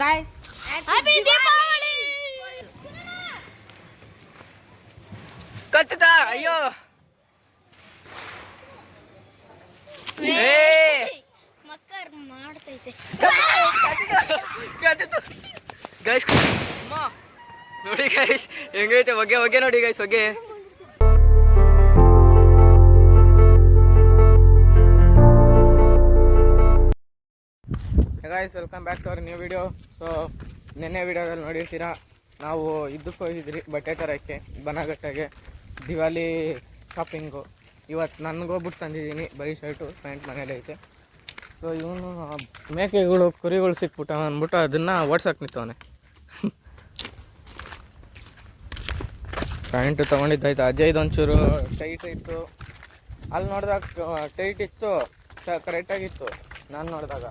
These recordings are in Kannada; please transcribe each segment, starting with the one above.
ಗಾಯ್ಸ್ ಹ್ಯಾಪಿ ದೀಪಾವಳಿ ಕತ್ತದ ಅಯ್ಯೋ. ಏ ಮಕ್ಕರ್ ಮಾಡ್ತೈತೆ. ಗೈಸ್ ನೋಡಿ ಗೈಸ್ ಹೆಂಗೈತೆ ಹೊಗೆ ಹೊಗೆ ನೋಡಿ ಗೈಸ್ ಹೊಗೆ. Guys welcome back to our new video so ನಿನ್ನೆ ವಿಡಿಯೋದಲ್ಲಿ ನೋಡಿರ್ತೀರಾ, ನಾವು ಇದಕ್ಕೆ ಹೋಗಿದ್ರಿ ಬಟ್ಟೆ ತರೋಕ್ಕೆ ಬನಗಟ್ಟೆಗೆ ದಿವಾಲಿ ಶಾಪಿಂಗು ಇವತ್ತು ನನಗೋಗ್ಬಿಟ್ಟು ತಂದಿದ್ದೀನಿ, ಬರೀ ಶರ್ಟು ಪ್ಯಾಂಟ್ ಮನೇಲಿ ಐತೆ. ಸೊ ಇವನು ಮೇಕೆಗಳು, ಕುರಿಗಳು ಸಿಕ್ಬಿಟ್ಟ ಅಂದ್ಬಿಟ್ಟು ಅದನ್ನು ಓಡ್ಸಕ್ಕೆ ನಿಂತವನೆ. ಪ್ಯಾಂಟು ತೊಗೊಂಡಿದ್ದಾಯ್ತು? ಅಜಯ್ ಒಂಚೂರು ಟೈಟ್ ಇತ್ತು. ಅಲ್ಲಿ ನೋಡಿದಾಗ ಟೈಟ್ ಇತ್ತು ಕರೆಕ್ಟಾಗಿತ್ತು ನಾನು ನೋಡಿದಾಗ.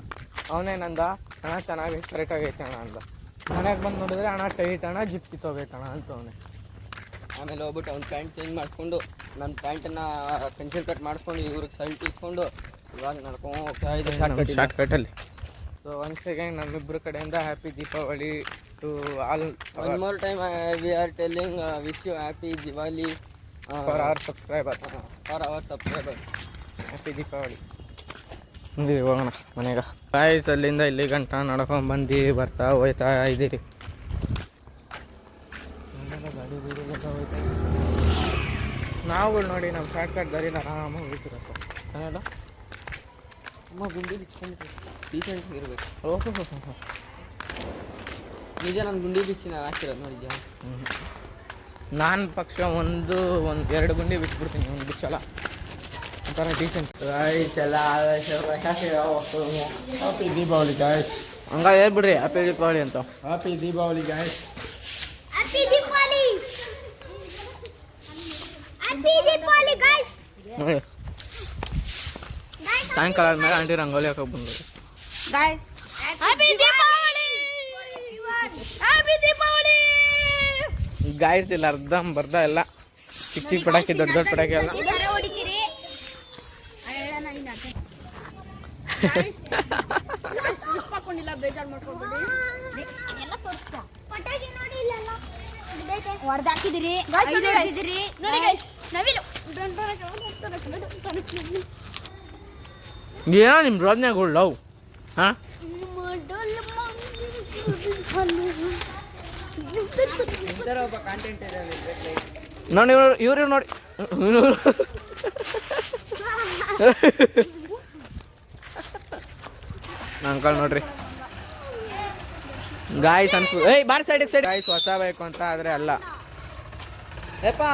ಅವನೇನಂದ ಅಣ್ಣ ಚೆನ್ನಾಗಿ ಕರೆಕ್ಟಾಗೈತೆ ಅಣ್ಣ ಅಂದ. ಮನೆಗೆ ಬಂದು ನೋಡಿದ್ರೆ ಹಣ ಟೈಟ್ ಅಣ್ಣ ಜಿಪ್ ಕಿತ್ತೋಗೈತಣ್ಣ ಅಂತ ಅವನೇ. ಆಮೇಲೆ ಹೋಗ್ಬಿಟ್ಟು ಅವ್ನ ಪ್ಯಾಂಟ್ ಚೇಂಜ್ ಮಾಡಿಸ್ಕೊಂಡು ನನ್ನ ಪ್ಯಾಂಟನ್ನು ಪೆನ್ಸಿಲ್ ಕಟ್ ಮಾಡಿಸ್ಕೊಂಡು ಇವ್ರಿಗೆ ಸೈಡ್ ಇಸ್ಕೊಂಡು ಇವಾಗ ನಡ್ಕೊಂಡು ಶಾರ್ಟ್ ಕಟ್ಟಲ್ಲಿ ಸೊ ಒನ್ಸ್ ಅಗೈನ್ ನಮ್ಮಿಬ್ಬರ ಕಡೆಯಿಂದ happy Deepavali to all one more time we are telling wish you happy Diwali for our subscriber for our subscriber. Happy Deepavali ಮುಂದೆ ಹೋಗೋಣ ಮನೆಗೆ. ಗಾಯ್ಸ್ ಅಲ್ಲಿಂದ ಇಲ್ಲಿ ಗಂಟ ನಡ್ಕೊಂಡು ಬಂದು ಬರ್ತಾ ಹೋಯ್ತಾ ಇದ್ದೀರಿ. ನಾವು ನೋಡಿ ನಮ್ಮ ಶಾರ್ಟ್ ಕಟ್ ದಾರಿನ ಆರಾಮಾಗಿ ಹೋಗ್ತಿರಪ್ಪ ಏನಿಲ್ಲ? ತುಂಬ ಗುಂಡಿ ಡೀಸೆಂಟ್ ಇರಬೇಕು ಓಹೋ ನಿಜ ನಾನು ಗುಂಡಿ ಬಿಚ್ಚಿ ನಾನು ಹಾಕಿರೋದು ನೋಡಿದ್ಯಾ ನಾನು ಪಕ್ಷ ಒಂದು ಒಂದು ಎರಡು ಗುಂಡಿ ಬಿಟ್ಬಿಡ್ತೀನಿ ಒಂದು ಬಿಚ್ಚಲ್ಲ. ಒಂಥರ ಡೀಸೆಂಟ್ ಗಾಯ್ಸ್ ಎಲ್ಲ ಹ್ಯಾಪಿ ದೀಪಾವಳಿ ಗಾಯ್ಸ್ ಹಂಗ ಹೇಳ್ಬಿಡ್ರಿ ಹ್ಯಾಪಿ ದೀಪಾವಳಿ ಅಂತ. ಹ್ಯಾಪಿ ದೀಪಾವಳಿ ಗಾಯ್ಸ್ ಸಾಯಂಕಾಲ ಆದ್ಮೇಲೆ ಆಂಟಿ ರಂಗೋಲಿ ಹಾಕಕ್ ಬಂದ್ರು guys happy Deepavali happy Deepavali guys ಇಲ್ಲ ಅರ್ಧ ಬರ್ದ ಎಲ್ಲ ಚಿಕ್ಕ ಚಿಕ್ಕ ಪಟಾಕಿ ದೊಡ್ಡ ದೊಡ್ಡ ಪಟಾಕಿ ಎಲ್ಲ ಹಾಕೊಂಡಿಲ್ಲ ಬೇಜಾರು ಮಾಡ್ಕೊಳ್ಬೇಡಿ ಎಲ್ಲ ತೋರಿಸ್ತಾ ಪಟಾಕಿ ನೋಡಿ ಇಲ್ಲೆಲ್ಲ. ಹೊಡೆದಾಕಿದಿರಿ ಹೊಡೆದಿದ್ದೀರಿ. ನೋಡಿ ಗೈಸ್ ನವಿಲು ಏನೋ ನಿಮ್ಮ ರೋದ್ನ್ಯಾಗಳು ಲವ್ ಹಾಂ? ನೋಡಿ ಇವ್ರು ಇವ್ರು ನೋಡಿ ಅಂಕಲ್ ನೋಡ್ರಿ. ಗಾಯ್ಸ್ ಅನ್ಸ್ಬೋದು ಏಯ್ ಬಾರ್ ಸೈಡ್ ಸೈಡ್ ಗಾಯ್ಸ್ ಹೊಸ ಬೇಕು ಅಂತ ಆದರೆ ಅಲ್ಲ. ಏಪಾ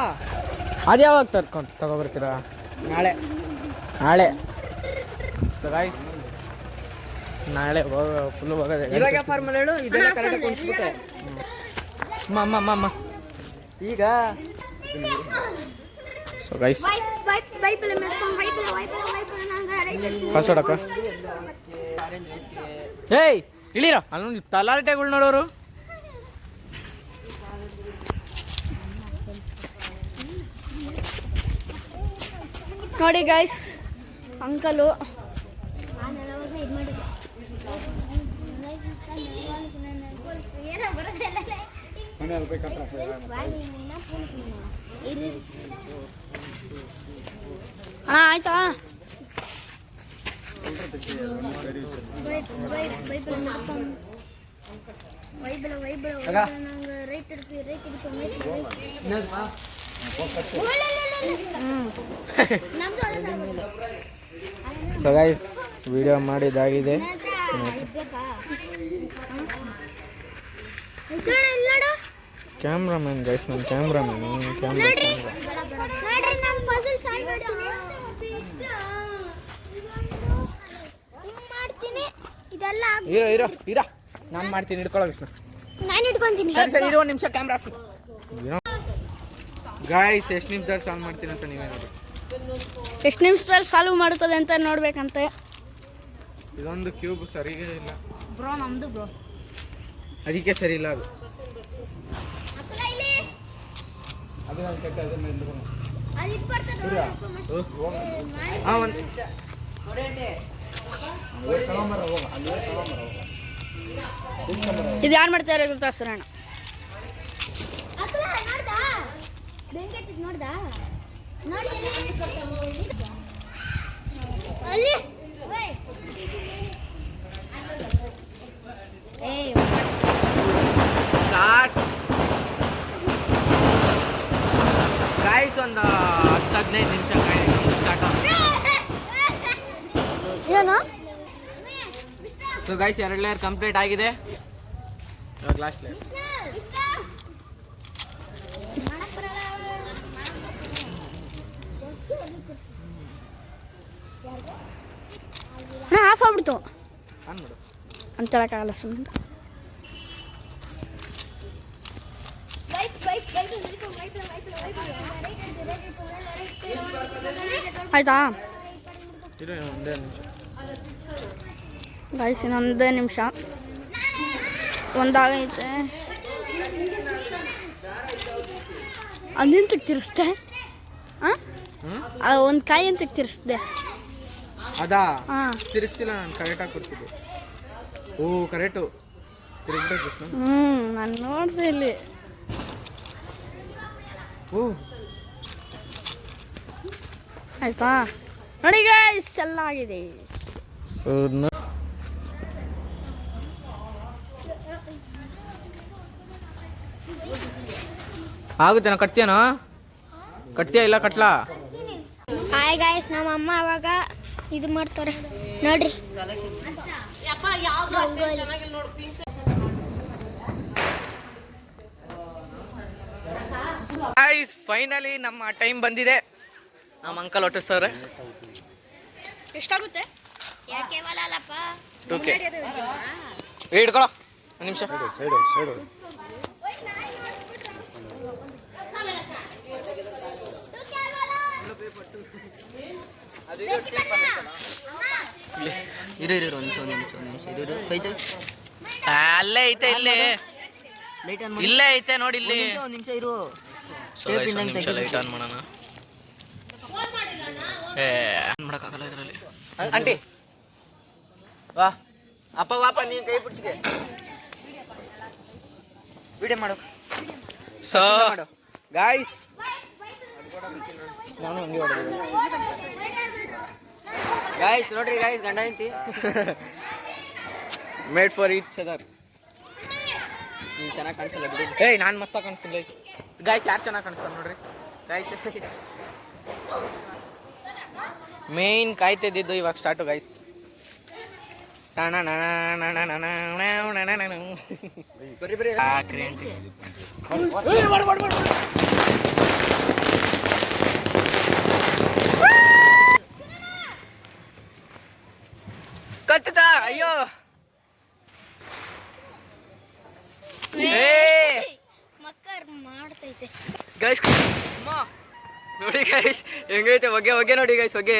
ಅದು ಯಾವಾಗ ತರ್ಕೊಂಡು ತಗೊಬರ್ತೀರಾ? ನಾಳೆ. ನಾಳೆ. ಸೊ ಗಾಯ್ಸ್ ನಾಳೆ ಹೋಗ ಫುಲ್ ಹೋಗೋದೆ. ಇವಾಗ ಫಾರ್ಮಲ್ ಹೇಳು? ಇದೆಲ್ಲ ಕರೆಕ್ಟಾಗಿ ಕುಣಿಸ್ಬಿಟ್ಟೆ ಅಮ್ಮ ಅಮ್ಮ ಅಮ್ಮ ಅಮ್ಮ ಈಗ ಸೊ ಗೈಸ್ ಅಕ್ಕ ಏಯ್ ಇಳಿರ. ಅಲ್ಲೊಂದು ತಲಾಟೆಗಳು ನೋಡೋರು. ನೋಡಿ guys uncle. So guys video ಮಾಡಿದಾಗಿದೆ. Cameraman guys ನನ್ನ ಕ್ಯಾಮ್ರಾಮನ್ ಕ್ಯಾಮ್ರಾ ನೋಡ್ರಿ ನಮ್ಮ ಪಜಲ್ ಸೈಡ್ ಮಾಡ್ತೀನಿ ಇದೆಲ್ಲ ಇರೋ ಇರೋ ಇರೋ. ನಾನು ಮಾಡ್ತೀನಿ ಹಿಡ್ಕೊಳ್ಳೋ ವಿಷ್ಣು. ನಾನು ಇಟ್ಕೊಂತೀನಿ ಸರಿ ಸರಿ ಇರೋ ಒಂದು ನಿಮಿಷ ಕ್ಯಾಮ್ರಾ ಗಾಯ್ಸ್ ಎಷ್ಟು ನಿಮಿಷದಲ್ಲಿ ಸಾಲ್ವ್ ಮಾಡ್ತೀನಿ ಅಂತ ನೀವೇ ನೋಡಿ ಎಷ್ಟು ನಿಮಿಷದಲ್ಲಿ ಸಾಲ್ವ್ ಮಾಡ್ತದೆ ಅಂತ ನೋಡ್ಬೇಕಂತೆ. ಇದೊಂದು ಕ್ಯೂಬ್ ಸರಿಗೆ ಇಲ್ಲ. ಬ್ರೋ ನಮ್ದು ಬ್ರೋ ಅದಕ್ಕೆ ಸರಿ ಇಲ್ಲ ಅದು. ಹಾಂ ಒಂದು ಇದು ಯಾರು ಮಾಡ್ತಾರೆ ಗೊತ್ತಾ ಸುರಣ್ಣ ಅಸಲ ನೋಡ್ದಾ? ಬೆಂಕಿ ನೋಡ್ದಾ? ನೋಡಿ ಅಲ್ಲಿ. ಓಯ್. ಏಯ್ ಸ್ಟಾರ್ಟ್ ಗಾಯ್ಸ್ ಒಂದು ಹತ್ತು ಹದಿನೈದು ನಿಮಿಷ ಸ್ಟಾರ್ಟ್ ಏನು ಸೊ ಗೈಸ್ ಎರಡು ಲೇಯರ್ ಕಂಪ್ಲೀಟ್ ಆಗಿದೆ. ಇವಾಗ ಲಾಸ್ಟ್ ಲೇಯರ್ ಆಗ್ಬಿಡ್ತು. ಅಂದ್ಬಿಡು ಅಂತ ಹೇಳಕ್ಕಾಗಲ್ಲ ಸುಮ್ಮನೆ ಆಯ್ತಾ? ಇರು ಒಂದೇ ನಿಮಿಷ. ಗಾಯ್ಸ್ ಇನ್ನೊಂದೇ ನಿಮಿಷ. ಒಂದಾಗೈತೆ. ಅಲ್ಲಿಂತ ತಿರ್ಸ್ದೆ ಹಾಂ ಒಂದು ಕಾಯಿ ಅಂತ ತಿರ್ಸ್ದೆ ಅದಾ? ಹಾಂ ತಿರ್ಗಿಸಿಲ್ಲ ನಾನು ಕರೆಕ್ಟಾಗಿ ಕೊಡ್ಸಿದ್ದೆ. ಓ ಕರೆಕ್ಟು. ಹ್ಞೂ ನಾನು ನೋಡಿದೆ ಇಲ್ಲಿ. ಓ. ಆಯ್ತಾ? ನೋಡಿ ಗಾಯ್ಸ್ ಎಲ್ಲ ಆಗಿದೆ ಆಗುತ್ತೇನೋ ಕಟ್ತೀಯನೋ? ಕಟ್ತೀಯ ಇಲ್ಲ ಕಟ್ಲಾ? ಹಾಯ್ ಗಾಯ್ಸ್ ನಮ್ಮ ಅಮ್ಮ ಅವಾಗ ಇದು ಮಾಡ್ತಾರೆ. ನೋಡ್ರಿ. ಗಾಯ್ಸ್ ಫೈನಲಿ ನಮ್ಮ ಟೈಮ್ ಬಂದಿದೆ. ನಮ್ಮ ಅಂಕಲ್ ಒಟ್ಟಿಸವ್ರೆ ಎಷ್ಟಾಗುತ್ತೆ? ಹಿಡ್ಕೊಳ್ಳೋ ಹಿಡ್ಕೊಳ. ನಿಮಿಷ. ಇರು ಇರು ಒಂದು ನಿಮಿಷ ಒಂದು ನಿಮಿಷ ಒಂದು ನಿಮಿಷ ಇರು ಇರು ಕೈತೆ ಅಲ್ಲೇ ಐತೆ ಇಲ್ಲಿ ಲೈಟ್ ಆನ್ ಮಾಡಿ ಇಲ್ಲೇ ಐತೆ ನೋಡಿ ಇಲ್ಲಿ ಒಂದು ನಿಮಿಷ ಇರು ಲೈಟ್ ಆನ್ ಮಾಡೋಣ ಏ ಆನ್ ಮಾಡೋಕ್ಕಾಗಲ್ಲ ಇದರಲ್ಲಿ ಆಂಟಿ ವಾ ಅಪ್ಪ ವಾಪ ನೀನು ಕೈ ಬಿಡ್ಸಿಗೆ ವಿಡಿಯೋ ಮಾಡು ಸೊ ಗಾಯ್ಸ್ ನಾನು ಹಂಗೆ ಹೊಡೆದು ಗಾಯ್ಸ್ ನೋಡ್ರಿ ಗಾಯ್ಸ್ ಗಂಡ ಹೆಂಡತಿ. ಮೇಡ್ ಫಾರ್ ಈಚ್ ಅದರ್ ನೀನು ಚೆನ್ನಾಗಿ ಕಾಣಿಸಲ್ಲ ಬಿಡಿ. ಏಯ್ ನಾನು ಮಸ್ತ ಕಾಣಿಸ್ತೀನಿ ಗಾಯ್ಸ್ ಯಾರು ಚೆನ್ನಾಗಿ ಕಾಣಿಸ್ತಾರೆ ನೋಡ್ರಿ? ಗಾಯ್ಸ್ ಮೇನ್ ಕಾಯ್ತಿದ್ದಿದ್ದು ಇವಾಗ ಸ್ಟಾರ್ಟು ಗೈಸ್ ಬರ್ರಿ ಬರ್ರಿ ಹಾಕ್ರಿ ಅಯ್ಯೋ. ಗೈಸ್ ನೋಡಿ ಗೈಸ್ ಹೆಂಗೈತೆ? ಹೊಗೆ ಹೊಗೆ ನೋಡಿ ಗೈಸ್ ಹೊಗೆ.